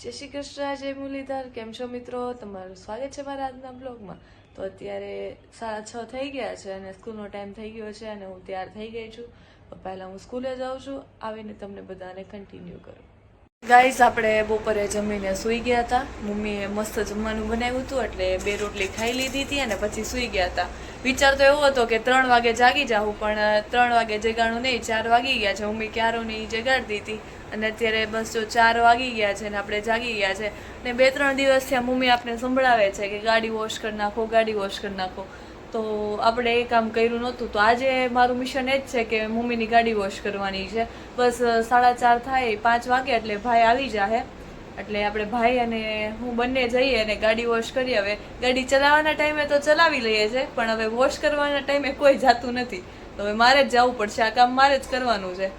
જય શ્રી કૃષ્ણ, જય મુરલીધર, કેમ છો મિત્રો? તમારું સ્વાગત છે મારા આજના બ્લોગમાં. તો અત્યારે સાડા છ થઈ ગયા છે અને સ્કૂલનો ટાઈમ થઈ ગયો છે અને હું તૈયાર થઈ ગઈ છું. પહેલા હું સ્કૂલે જાઉં છું, આવીને તમને બધાને કન્ટિન્યુ કરું. ગાઈઝ આપણે બપોરે જમીને સૂઈ ગયા હતા. મમ્મીએ મસ્ત જમવાનું બનાવ્યું હતું, એટલે બે રોટલી ખાઈ લીધી હતી અને પછી સૂઈ ગયા હતા. વિચાર તો એવો હતો કે ત્રણ વાગે જાગી જાઉં, પણ ત્રણ વાગે જગાણું નહીં, ચાર વાગી ગયા છે. મમ્મી ક્યારો નહીં જગાડતી હતી અને અત્યારે બસ જો ચાર વાગી ગયા છે ને આપણે જાગી ગયા છે. ને બે ત્રણ દિવસ ત્યાં મમ્મી આપણે સંભળાવે છે કે ગાડી વોશ કરી નાખો, ગાડી વોશ કરી નાખો. તો આપણે એ કામ કર્યું નહોતું. તો આજે મારું મિશન એ જ છે કે મમ્મીની ગાડી વોશ કરવાની છે. બસ સાડા ચાર થાય, પાંચ વાગે એટલે ભાઈ આવી જાહે. એટલે આપણે ભાઈ અને હું બંને જઈએ અને ગાડી વોશ કરીએ. હવે ગાડી ચલાવવાના ટાઈમે તો ચલાવી લઈએ છે, પણ હવે વોશ કરવાના ટાઈમે કોઈ જાતું નથી. તો હવે મારે જ જવું પડશે, આ કામ મારે જ કરવાનું છે.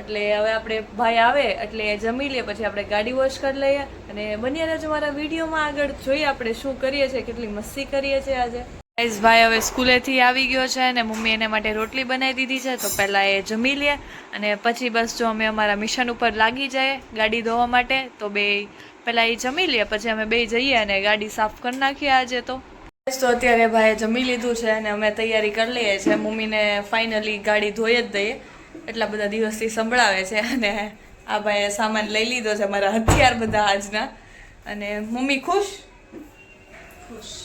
એટલે હવે આપણે ભાઈ આવે, એટલે જમી લઈએ પછી આપણે ગાડી વોશ કરી લઈએ. અને બન્યા રહેજો મારા વિડીયોમાં આગળ, જોઈએ આપણે શું કરીએ છીએ, કેટલી મસ્તી કરીએ છીએ આજે. ગાઈઝ ભાઈ હવે સ્કૂલેથી આવી ગયો છે અને મમ્મી એને માટે રોટલી બનાવી દીધી છે. તો પહેલાં એ જમી લે અને પછી બસ જો અમે અમારા મિશન ઉપર લાગી જાય ગાડી ધોવા માટે, તો બે પહેલાં એ જમી લે, પછી અમે બે જઈએ અને ગાડી સાફ કરી નાખીએ આજે તો. તો અત્યારે ભાઈએ જમી લીધું છે અને અમે તૈયારી કરી લઈએ છીએ. મમ્મીને ફાઇનલી ગાડી ધોઈ જ દઈએ. એટલા બધા દિવસથી સંભળાવે છે અને આ ભાઈએ સામાન લઈ લીધો છે મારા હથિયાર બધા આજના. અને મમ્મી ખુશ? ખુશ.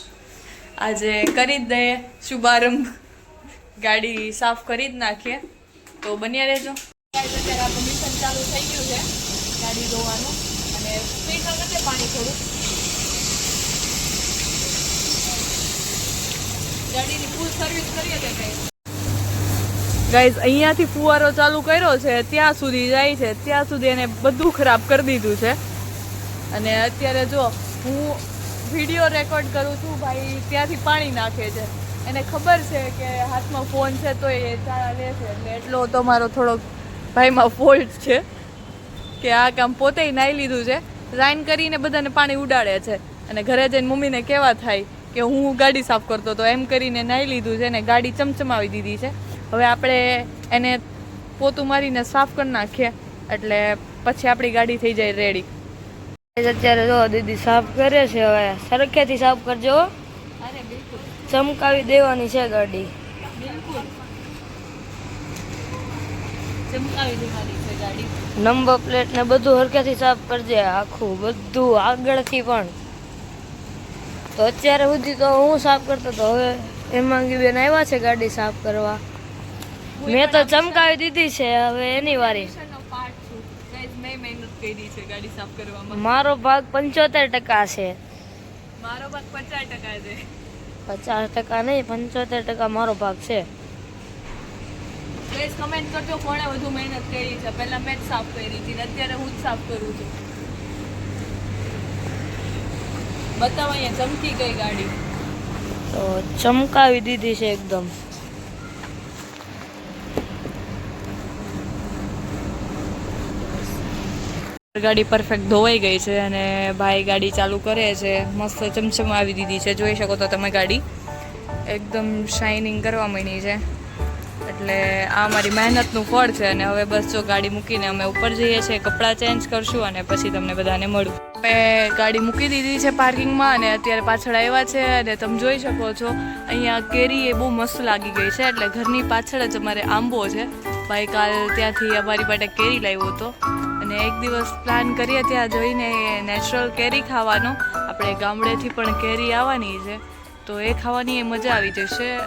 આજે કરી જ દઈએ શુભારંભ. ગાડી સાફ કરી જ નાખીએ. તો બન્યા રહેજો. અત્યારે મિશન ચાલુ થઈ ગયું છે ગાડી ધોવાનું અને સ્પીડ નથી પાણી થોડું ગાડીની ફૂલ સર્વિસ કરીએ તે કઈ ગાઈઝ અહીંયાથી ફુવારો ચાલુ કર્યો છે. ત્યાં સુધી જાય છે. ત્યાં સુધી એને બધું ખરાબ કરી દીધું છે. અને અત્યારે જો હું વીડિયો રેકોર્ડ કરું છું, ભાઈ, ત્યાંથી પાણી નાખે છે. એને ખબર છે કે હાથમાં ફોન છે તો એ ચાળા લે છે. એટલે એટલો તો મારો થોડોક ભાઈમાં ફોલ્ટ છે કે આ કામ પોતે નાહી લીધું છે. રાઈન કરીને બધાને પાણી ઉડાડે છે. અને ઘરે જઈને મમ્મીને કેવા થાય કે હું ગાડી સાફ કરતો હતો, એમ કરીને નાહી લીધું છે ને ગાડી ચમચમાવી દીધી છે. હવે આપણે એને પોતું મારીને સાફ કરી નાખીએ, એટલે પછી આપણી ગાડી થઈ જાય રેડી અત્યારે જો દીદી સાફ કરે છે હવે. સરખેથી સાફ કરજો ચમકાવી દેવાની છે ગાડી. નંબર પ્લેટ ને બધું હરખેથી સાફ કરજે આખું બધું આગળથી પણ. તો અત્યારે સુધી તો હું સાફ કરતો તો હવે હેમાંગી બેન આવ્યા છે ગાડી સાફ કરવા. મેં તો ચમકાવી દીધી છે હવે એની વારી નો પાર્ટ છું ગાઈઝ મેં મહેનત કરી છે ગાડી સાફ કરવામાં? મારો ભાગ પંચોતેર ટકા છે. મારો ભાગ પચાસ ટકા છે. પચાસ ટકા નહીં પંચોતેર ટકા મારો ભાગ છે. પ્લીઝ કમેન્ટ કરજો કોણે વધુ મહેનત કરી છે. પહેલા મેં જ સાફ કરી હતી અત્યારે હું જ સાફ કરું છું. બતાવો અહીંયા ચમકી ગઈ ગાડી. તો ચમકાવી દીધી છે એકદમ. ગાડી પરફેક્ટ ધોવાઈ ગઈ છે અને ભાઈ ગાડી ચાલુ કરે છે. મસ્ત ચમચમાવી દીધી છે. જોઈ શકો તો તમે ગાડી. એકદમ શાઇનિંગ કરવા માંડી છે. એટલે આ મારી મહેનતનું ફળ છે અને હવે બસ જો ગાડી મૂકીને અમે ઉપર જઈએ છીએ, કપડાં ચેન્જ કરશું અને પછી તમને બધાને મળું. મેં ગાડી મૂકી દીધી છે પાર્કિંગમાં અને અત્યારે પાછળ આવ્યા છે અને તમે જોઈ શકો છો, અહીંયા કેરી એ બહુ મસ્ત લાગી ગઈ છે. એટલે ઘરની પાછળ જ અમારે આંબો છે. ભાઈ કાલ ત્યાંથી અમારી માટે કેરી લાવ્યો હતો. અને એક દિવસ પ્લાન કરીએ ત્યાં જોઈને નેચરલ કેરી ખાવાનો. આપણે ગામડેથી પણ કેરી આવવાની છે. તો એ ખાવાની એ મજા આવી જશે.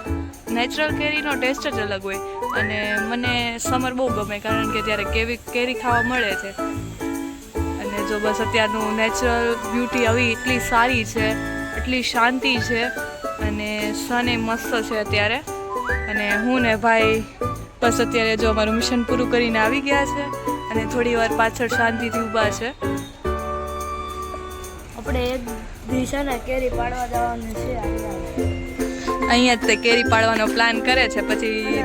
નેચરલ કેરીનો ટેસ્ટ જ અલગ હોય. અને મને સમર બહુ ગમે કારણ કે ત્યારે કેવી કેરી ખાવા મળે છે. અને જો બસ અત્યારનું નેચરલ બ્યુટી આવી એટલી સારી છે, એટલી શાંતિ છે અને સને મસ્ત છે અત્યારે. અને હું ને ભાઈ બસ અત્યારે જો અમારું મિશન પૂરું કરીને આવી ગયા છે. અને થોડી વાર પાછળ શાંતિથી ઊભા છે. આપણે એક દિશાને કેરી પાડવા જવાનું છે અહીંયા જ તે કેરી પાડવાનો પ્લાન કરે છે પછી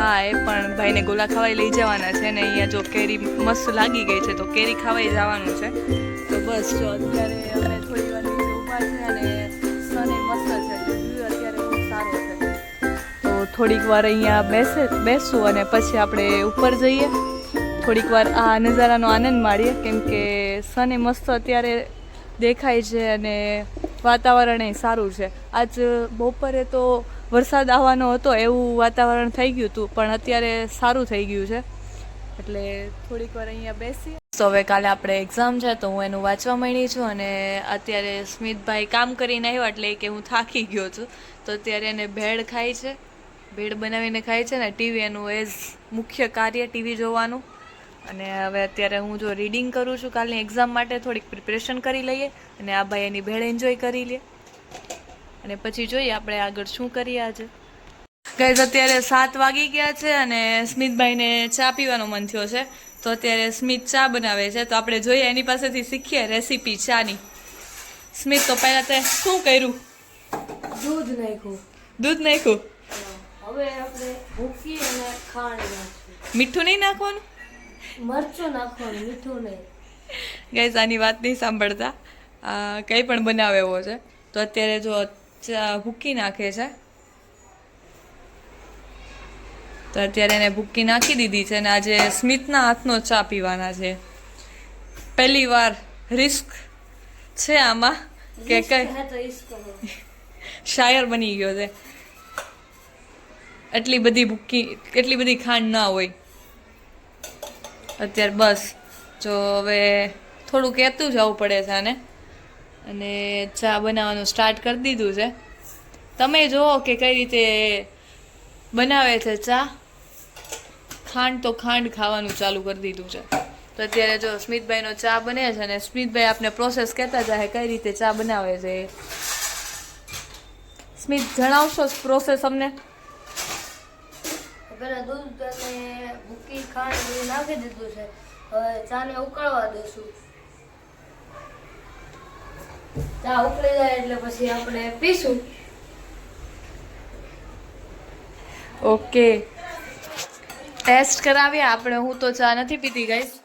હા એ પણ ભાઈને ગોલા ખાવાઈ લઈ જવાના છે ને અહીંયા જો કેરી મસ્ત લાગી ગઈ છે તો કેરી ખાવાઈ જવાનું છે. તો બસ જો અત્યારે થોડીક વાર અહીંયા બેસે, બેસું અને પછી આપણે ઉપર જઈએ. થોડીક વાર આ નજારાનો આનંદ માણીએ, કેમ કે સને મસ્ત અત્યારે દેખાય છે અને વાતાવરણ એ સારું છે. આજ બપોરે તો વરસાદ આવવાનો હતો, એવું વાતાવરણ થઈ ગયું હતું, પણ અત્યારે સારું થઈ ગયું છે. એટલે થોડીક વાર અહીંયા બેસી તો હવે કાલે આપણે એક્ઝામ છે, તો હું એનું વાંચવા માંડી છું અને અત્યારે સ્મિતભાઈ કામ કરીને આવ્યો, એટલે કે હું થાકી ગયો છું. તો અત્યારે એને ભેળ ખાય છે. ભેળ બનાવીને ખાય છે ને ટીવી એનું એઝ મુખ્ય કાર્ય ટીવી જોવાનું. અને હવે અત્યારે હું જો રીડિંગ કરું છું કાલની એક્ઝામ માટે થોડીક પ્રિપરેશન કરી લઈએ અને આ ભાઈ એની ભેળ એન્જોય કરી લે. અને પછી જોઈએ આપણે આગળ શું કરીએ આજે. ગાઈઝ અત્યારે સાત વાગી ગયા છે અને સ્મિતભાઈને ચા પીવાનો મન થયો છે. તો અત્યારે સ્મિત ચા બનાવે છે. તો આપણે જોઈએ એની પાસેથી શીખીએ રેસીપી ચાની. સ્મિત તો પહેલાં તે શું કર્યું? દૂધ નાખ્યું. દૂધ નાખ્યું? હવે આપણે ભૂકી અને ખાંડ નાખશું. મીઠું નહીં નાખવાનું? મરચું નાખવાનું મીઠું નહીં. ગાઈઝ આની વાત નહીં સાંભળતા. કંઈ પણ બનાવે એવો છે. તો અત્યારે જો ભૂકી નાખે છે. તો અત્યારે એને ભૂકી નાખી દીધી છે અને આજે સ્મિતના હાથનો ચા પીવાના છે. પહેલી વાર રિસ્ક છે આમાં? કે કઈ? શાયર બની ગયો છે. એટલી બધી ભૂકી એટલી બધી ખાંડ ના હોય. અત્યારે બસ, જો હવે થોડું કહેતું જવું પડે છે આને. અને ચા બનાવવાનું સ્ટાર્ટ કરી દીધું છે. તમે જુઓ કે કઈ રીતે બનાવે છે ચા. ખાંડ તો ખાંડ ખાવાનું ચાલુ કરી દીધું છે. તો અત્યારે જો સ્મિતભાઈનો ચા બને છે અને સ્મિતભાઈ આપને પ્રોસેસ કહેતા જાય કઈ રીતે ચા બનાવે છે સ્મિત, જણાવશો પ્રોસેસ અમને? પેલા દૂધ અને ભૂકી ખાંડ બધું નાખી દીધું છે. હવે ચાને ઉકળવા દઈશું. ચા ઉકળી જાય એટલે પછી આપણે પીશું. ઓકે. ટેસ્ટ કરાવીએ આપણે. હું તો ચા નથી પીતી ગાઈસ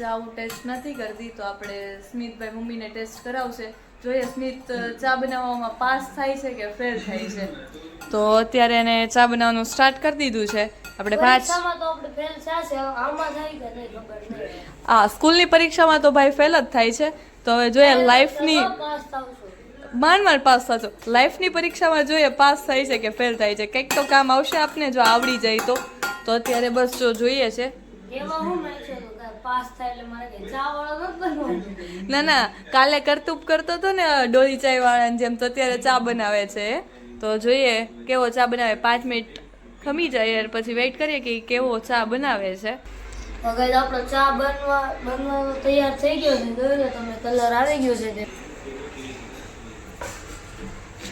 ચા હું ટેસ્ટ નથી કરતી તો આપણે સ્મિતભાઈ મમ્મીને ટેસ્ટ કરાવશે. જોઈએ સ્મિત ચા બનાવવામાં પાસ થાય છે કે ફેલ થાય છે? તો અત્યારે એને ચા બનાવવાનું સ્ટાર્ટ કરી દીધું છે. આપણે પાંચ આ સ્કૂલની પરીક્ષામાં તો ભાઈ ફેલ જ થાય છે. તો હવે જોઈએ લાઈફની માંડ માંડ પાસ થશો. લાઈફની પરીક્ષામાં જોઈએ પાસ થાય છે કે ફેલ થાય છે. કંઈક તો કામ આવશે આપને જો આવડી જાય તો. તો અત્યારે બસ જો જોઈએ છે. એમાં હું ના ના કાલે કરતુપ કરતો હતો ને ડોલી ચાય વાળાની જેમ તો અત્યારે ચા બનાવે છે. તો જોઈએ કેવો ચા બનાવે. પાંચ મિનિટ ખમી જાય પછી વેઇટ કરીએ કે કેવો ચા બનાવે છે. હવે આપણો ચા બનવા બનવાનો તૈયાર થઈ ગયો છે. જોયું ને તમે કલર આવી ગયો છે તે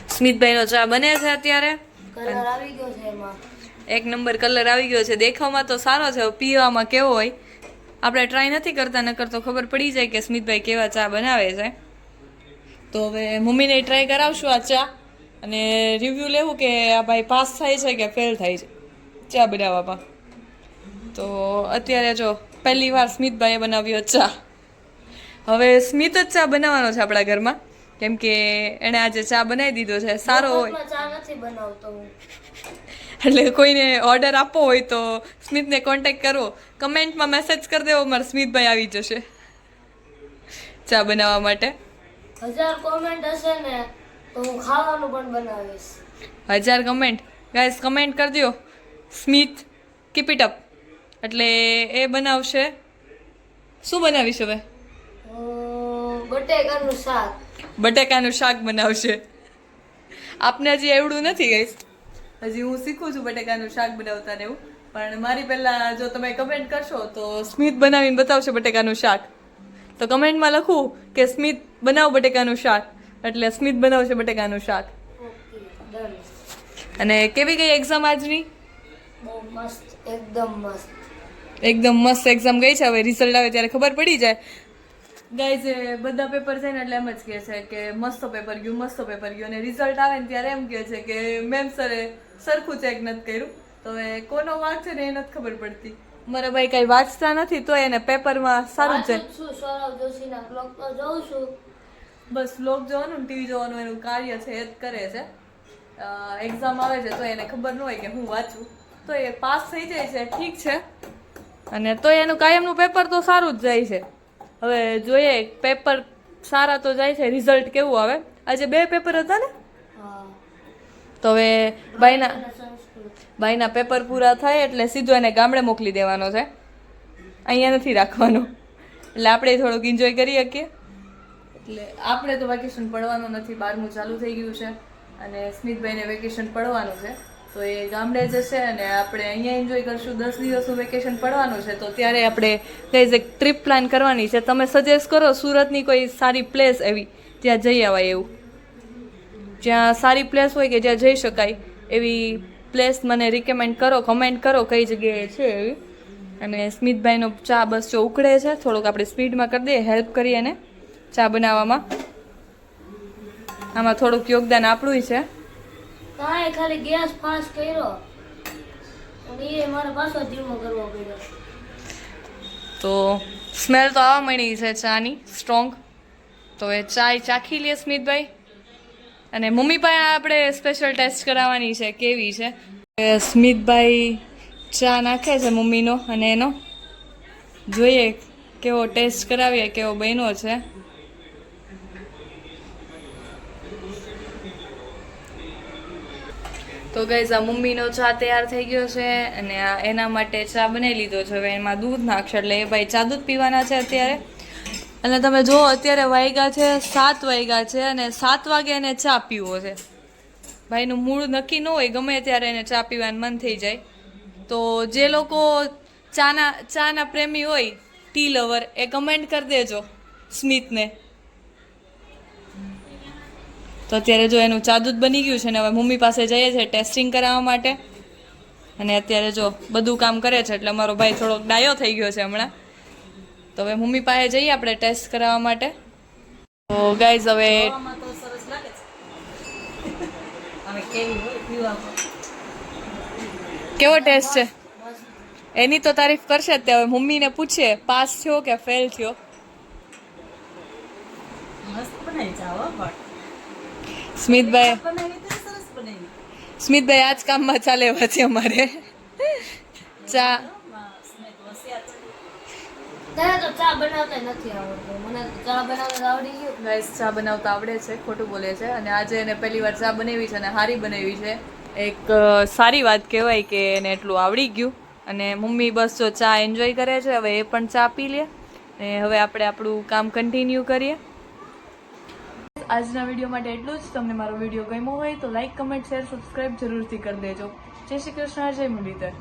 સ્મિતભાઈનો ચા બને છે અત્યારે. કલર આવી ગયો છે એમાં. એક નંબર કલર આવી ગયો છે. દેખાવમાં તો સારો છે પીવામાં કેવો હોય. આપણે ટ્રાય નથી કરતા નકર તો ખબર પડી જાય કે સ્મિતભાઈ કેવા ચા બનાવે છે. તો હવે મમ્મીને ટ્રાય કરાવશું આ ચા અને રિવ્યૂ લેવું કે આ ભાઈ પાસ થાય છે કે ફેલ થાય છે ચા બનાવવામાં. તો અત્યારે જો પહેલી વાર સ્મિતભાઈએ બનાવ્યો ચા. હવે સ્મિત જ ચા બનાવવાનો છે આપણા ઘરમાં. કેમ કે એણે આજે ચા બનાવી દીધો છે સારો હોય. ચા નથી બનાવતો હું. એટલે કોઈને ઓર્ડર આપવો હોય તો સ્મિતને કોન્ટેક્ટ કરવો કમેન્ટમાં મેસેજ કરી દેવો મારા સ્મિતભાઈ આવી જશે. ચા બનાવવા માટે. હજાર કોમેન્ટ હશે ને તો હું ખાવાનું પણ બનાવીશ. હજાર કમેન્ટ ગાઈસ કમેન્ટ કરી દો સ્મિત કીપ ઇટ અપ એટલે એ બનાવશે. શું બનાવીશ હવે? બટેકાનું શાક. બટેકાનું શાક બનાવશે. આપને હજી એવડું નથી ગઈશ હજી હું શીખું છું બટેકાનું શાક બનાવતા ને એવું. પણ મારી પહેલાં જો તમે કમેન્ટ કરશો તો સ્મિત બનાવીને બતાવશે બટેકાનું શાક. તો કમેન્ટમાં લખું કે સ્મિત બનાવ બટેકાનું શાક. એટલે સ્મિત બનાવશે બટેકાનું શાક. અને કેવી ગઈ એક્ઝામ આજની? મસ્ત એકદમ મસ્ત. એકદમ મસ્ત એક્ઝામ ગઈ છે. હવે રિઝલ્ટ આવે ત્યારે ખબર પડી જાય. ગાઈઝ બધા પેપર છે ને એટલે એમ જ કહે છે કે મસ્ત પેપર ગયું મસ્ત પેપર ગયું. અને રિઝલ્ટ આવે ને ત્યારે એમ કહે છે કે મેમ સરે સરખું ચેક નથી કર્યું. તો હવે કોનો વાંક છે ને એ નથી ખબર પડતી. મારા ભાઈ કઈ વાંચતા નથી તો એને પેપરમાં સારું છે. બસ બ્લોગ જોવાનું ટીવી જોવાનું એનું કાર્ય છે એ જ કરે છે. એક્ઝામ આવે છે તો એને ખબર ન હોય કે હું વાંચું. તો એ પાસ થઈ જાય છે ઠીક છે. અને તો એનું કાયમનું પેપર તો સારું જ જાય છે. હવે જોઈએ પેપર સારા તો જાય છે રિઝલ્ટ કેવું આવે? આજે બે પેપર હતા ને? તો હવે બાઈના બાઈના પેપર પૂરા થાય એટલે સીધો એને ગામડે મોકલી દેવાનો છે. અહીંયા નથી રાખવાનો. એટલે આપણે થોડુંક એન્જોય કરી શકીએ એટલે આપણે તો વેકેશન પડવાનું નથી બારમું ચાલુ થઈ ગયું છે અને સ્મિતભાઈને વેકેશન પડવાનું છે. તો એ ગામડે જશે અને આપણે અહીંયા એન્જોય કરશું. દસ દિવસનું વેકેશન પડવાનું છે, તો ત્યારે આપણે કઈ એક ટ્રીપ પ્લાન કરવાની છે. તમે સજેસ્ટ કરો સુરતની કોઈ સારી પ્લેસ એવી ત્યાં જઈ આવાય એવું. જ્યાં સારી પ્લેસ હોય કે જ્યાં જઈ શકાય, એવી પ્લેસ મને રિકમેન્ડ કરો કમેન્ટ કરો કઈ જગ્યાએ છે એવી. અને સ્મિતભાઈનો ચા બસ જો ઉકળે છે, થોડુંક આપણે સ્પીડમાં કરી દઈએ હેલ્પ કરીએ એને ચા બનાવવામાં. આમાં થોડુંક યોગદાન આપણું છે. કાંઈ ખાલી ગેસ પાસ કર્યો. અને એ મારે પાછો ધીમો કરવો પડ્યો. તો સ્મેલ તો આવવા મળી છે ચાની, સ્ટ્રોંગ. તો એ ચાય ચાખી લે સ્મિતભાઈ. અને મમ્મી પાસે આપણે સ્પેશિયલ ટેસ્ટ કરાવવાની છે, કેવી છે? સ્મિતભાઈ ચા નાખે છે મમ્મીનો અને એનો. જોઈએ કેવો ટેસ્ટ કરાવીએ, કેવો બન્યો છે. તો ગઈઝ આ મમ્મીનો ચા તૈયાર થઈ ગયો છે અને એના માટે ચા બનાવી લીધો છે. હવે એમાં દૂધ નાખશે એટલે એ ભાઈ, ચા દૂધ પીવાના છે અત્યારે? અને તમે જુઓ, અત્યારે વાગ્યા છે, સાત વાગ્યા છે અને સાત વાગે એને ચા પીવો છે. ભાઈનું મૂળ નક્કી ન હોય, ગમે ત્યારે એને ચા પીવાનું મન થઈ જાય. તો જે લોકો ચાના ચાના પ્રેમી હોય ટી લવર એ કમેન્ટ કરી દેજો સ્મિતને. તો અત્યારે જો એનું ચા જ બની ગયું છે ને હવે મમ્મી પાસે જઈએ છે ટેસ્ટિંગ કરાવવા માટે. અને અત્યારે જો બધું કામ કરે છે એટલે અમારો ભાઈ થોડોક ડાયો થઈ ગયો છે હમણાં. તો હવે મમ્મી પાસે જઈએ આપણે ટેસ્ટ કરાવવા માટે. તો ગાઈઝ હવે કેવો ટેસ્ટ છે? એની તો તારીફ કરશે જ તે. હવે મમ્મીને પૂછીએ પાસ થયો કે ફેલ થયો? સ્મિતભાઈ સ્મિતભાઈ આ જ કામમાં ચાલે એવા છે અમારે. ચા. તને ચા બનાવતા નથી આવડતું. મને તો ચા બનાવતા આવડી ગયું. ગાઈસ ચા બનાવતા આવડે છે ખોટું બોલે છે. અને આજે એને પહેલી વાર ચા બનાવી છે અને સારી બનાવી છે. એક સારી વાત કહેવાય કે એને એટલું આવડી ગયું. અને મમ્મી બસ જો ચા એન્જોય કરે છે હવે એ પણ ચા પી લે. ને હવે આપણે આપણું કામ કન્ટિન્યુ કરીએ. આજના વીડિયો માટે એટલું જ. તમને મારો વીડિયો ગમ્યો હોય તો લાઈક કમેન્ટ શેર સબસ્ક્રાઈબ જરૂરથી કરી દેજો. જય શ્રી કૃષ્ણ, જય મુરલીધર.